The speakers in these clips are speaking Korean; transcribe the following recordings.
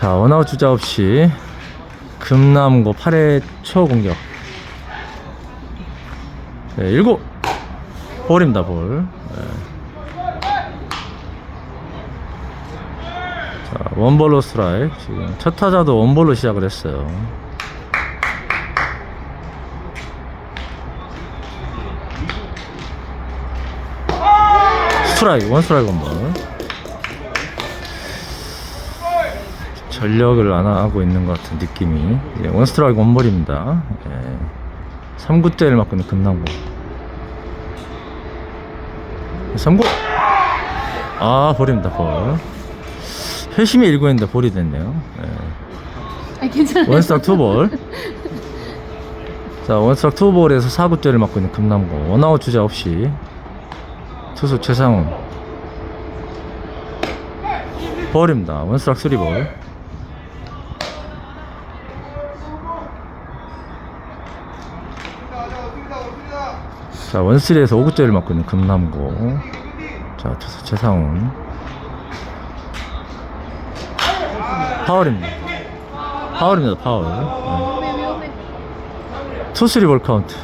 자, 원아웃 주자 없이 금남고 8회 초 공격. 네, 1구. 볼입니다, 볼. 네. 자, 원볼로 스트라이크. 지금 첫 타자도 원볼로 시작을 했어요. 스트라이크, 원 스트라이크 원 볼. 전력을 안 하고 있는 것 같은 느낌이. 예, 원 스트라이크 원볼입니다. 예. 3구째를 맞고 있는 금남고. 3구! 아, 볼입니다, 볼. 회심이 1구였는데 볼이 됐네요. 예. 아 괜찮아요. 원스트락 투볼. 자, 원스트락 투볼에서 4구째를 맞고 있는 금남고. 원아웃 주자 없이. 투수 최상훈. 볼입니다. 원스트락 3볼. 자, 원스리에서 5구째를 맞고 있는 금남고. 자, 최상훈. 파울입니다. 파울입니다, 파울. 네. 투스리 볼 카운트.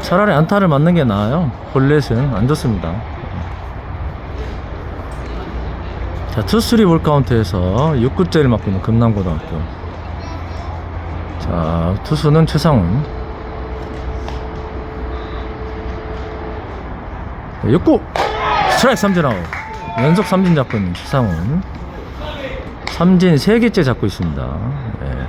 차라리 안타를 맞는 게 나아요. 볼넷은 안 좋습니다. 자, 투스리 볼 카운트에서 6구째를 맞고 있는 금남고등학교. 자, 투수는 최상훈. 6구! 스트라이크 삼진 아웃. 연속 삼진 잡고 있는 최상훈. 삼진 3개째 잡고 있습니다. 네.